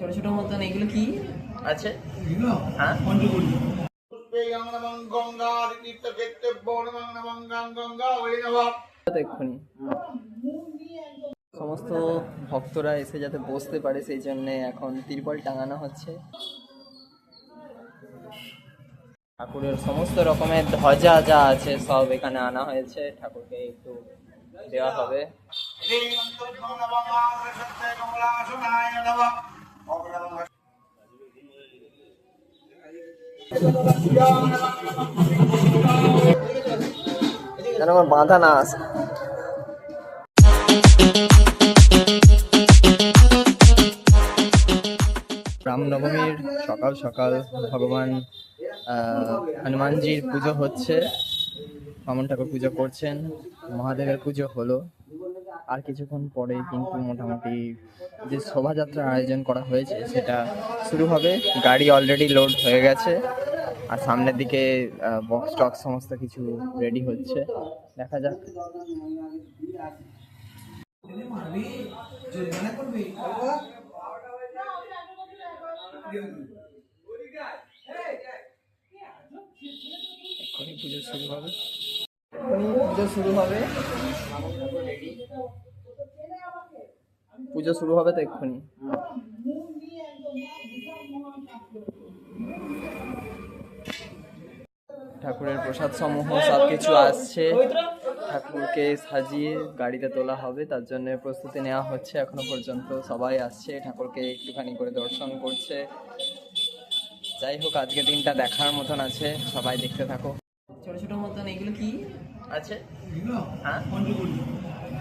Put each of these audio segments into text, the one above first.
ছোট ছোট মতন এগুলো কি? আছে। হ্যাঁ। এক্ষুনি। সমস্ত ভক্তরা এসে যাতে বসতে পারে সেই জন্য এখন তিরপল টাঙানো হচ্ছে। ঠাকুরের সমস্ত রকমের ধ্বজা যা আছে সব এখানে আনা হয়েছে। ঠাকুরকে একটু দেওয়া হবে। যেন আমার বাঁধা না আসে রামনবমীর সকাল সকাল ভগবান হনুমানজির পুজো হচ্ছে। বামন ঠাকুর পুজো করছেন, মহাদেবের পুজো হলো। আর কিছুক্ষণ পরে কিন্তু মোটামুটি যে শোভাযাত্রার আয়োজন করা হয়েছে সেটা শুরু হবে। গাড়ি অলরেডি লোড হয়ে গেছে। আর সামনের দিকে বক্স টক্স সমস্ত কিছু রেডি হচ্ছে। দেখা যাক। এক্ষুনি পুজো শুরু হবে। পুজো শুরু হবে। পুজো শুরু হবে তো এক্ষুনি। ঠাকুরের প্রসাদ সমূহ সব কিছু আসছে। ঠাকুরকে সাজিয়ে গাড়িতে তোলা হবে তার জন্য প্রস্তুতি নেওয়া হচ্ছে এখনও পর্যন্ত। সবাই আসছে ঠাকুরকে একটুখানি করে দর্শন করছে। যাই হোক আজকে দিনটা দেখার মতন আছে সবাই দেখতে থাকো। ছোট ছোট মতন এগুলো কি? আছে? হ্যাঁ?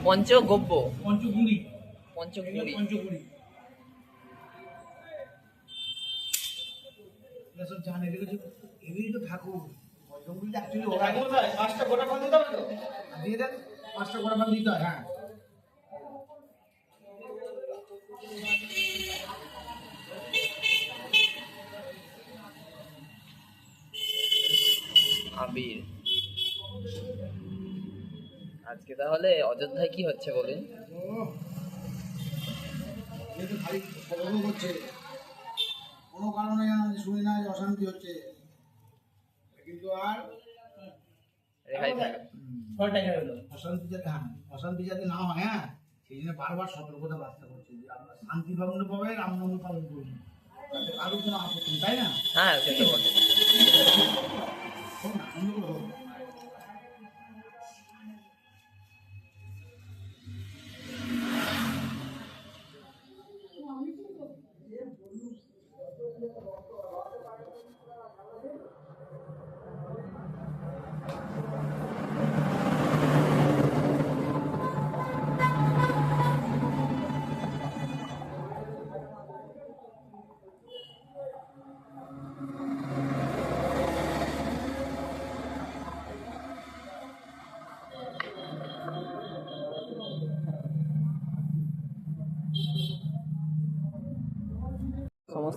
পঞ্চগব্য। পঞ্চকুড়ি পঞ্চকুড়ি। জানে দেখেছ এগুলি তো ঠাকুর। পঞ্চকুড়ি অ্যাকচুয়ালি ওরা পাঁচটা গোটা দিতে হবে তো? দিয়ে দেন পাঁচটা গোটা দিতে হয় হ্যাঁ। আবির আজকে তাহলে অযোধ্যায় কি হচ্ছে বলুন? যেহেতু খালি খবর হচ্ছে কোনো কারণে আমি শুনি না যে অশান্তি হচ্ছে। কিন্তু আর অশান্তি যাতে হ্যাঁ অশান্তি যাতে না হয় হ্যাঁ? সেই জন্য বারবার সতর্কতা বার্তা করছে যে আমরা শান্তি ভগ্ন পাবে রামনবমী পালন করুন তাতে কারও কোনো আপত্তি তাই না? হ্যাঁ সে তো বটে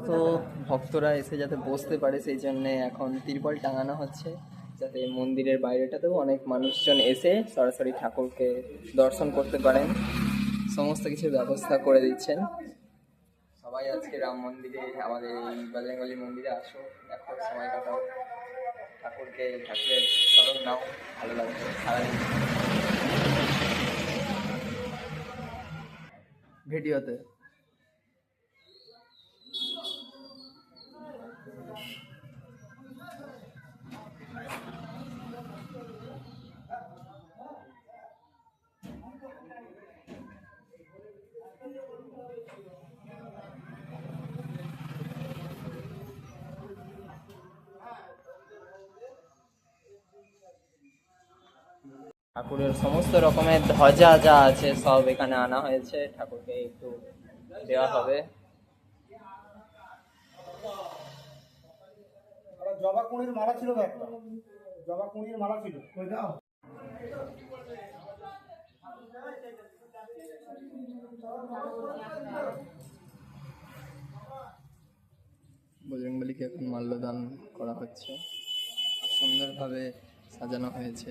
সমস্ত ভক্তরা এসে যাতে বসতে পারে, সেই জন্য এখন তিরপল টাঙানো হচ্ছে। যাতে মন্দিরের বাইরেটাতেও অনেক মানুষজন এসে সরাসরি ঠাকুরকে দর্শন করতে পারেন। সমস্ত কিছু ব্যবস্থা করে দিচ্ছেন। সবাই আজকে রাম মন্দিরে, আমাদের এই বজরঙ্গলী মন্দিরে আসো। দেখো, সময় কাটাও। ঠাকুরকে, ঠাকুরের স্মরণ নাও। ভালো লাগবে সারাদিন। ভিডিওতে। ঠাকুরের সমস্ত রকমের ধ্বজা যা আছে সব এখানে আনা হয়েছে। ঠাকুরকে একটু দেওয়া হবে। জবা কুঁড়ির মালা ছিল জবা কুঁড়ির মালা ছিল। বজরংবলীকে এখন মাল্যদান করা হচ্ছে। আর সুন্দরভাবে সাজানো হয়েছে।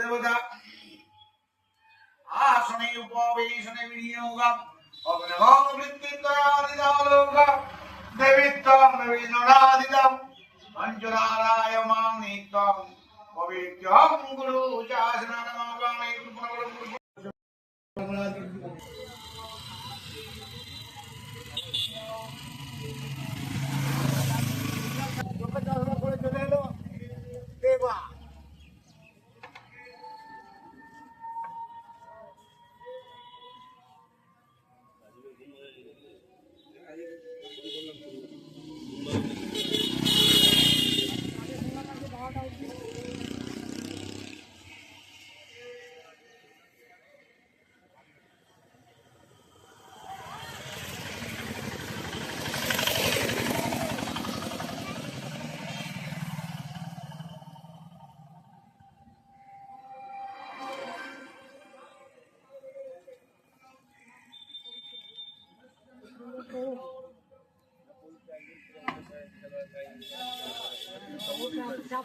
দেবতা আসনে উপবেশনে বিনিয়োগম অগ্নগম বৃত্তিত্বয়াদিদালোকম গুরু চাসনমাগামে গুরু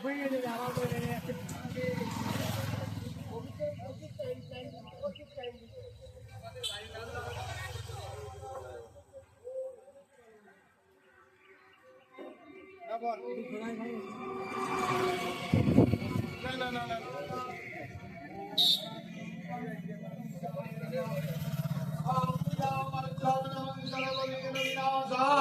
ఓం অধ্যাসীন সমন্তাম স্তৌতমগ্রগণৈ দক্ষিণে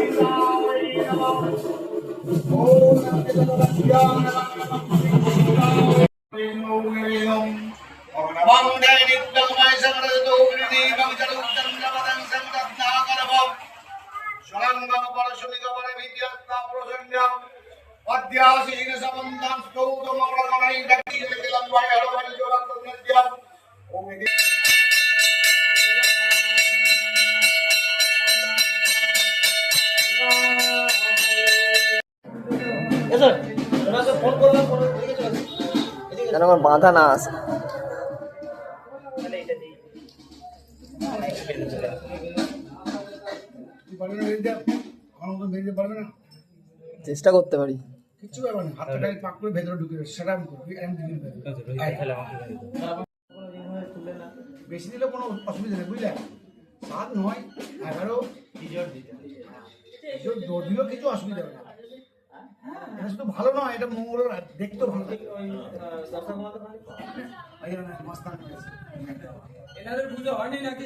ওম যেন আমার বাঁধা না আসে তুই পারবি না বেরিয়ে যা আমার পারবে না চেষ্টা করতে পারি। কিচ্ছু ব্যাপার না হাতটা পাক করে ভেতরে ঢুকে সেটা আমি দিবি বেশি দিলে কোনো অসুবিধা নেই বুঝলে? সাত নয় এগারো দিলেও কিছু অসুবিধা হবে না। এটা শুধু ভালো নয় এটা মঙ্গল দেখতে ভালো। লাগে হয়নি নাকি।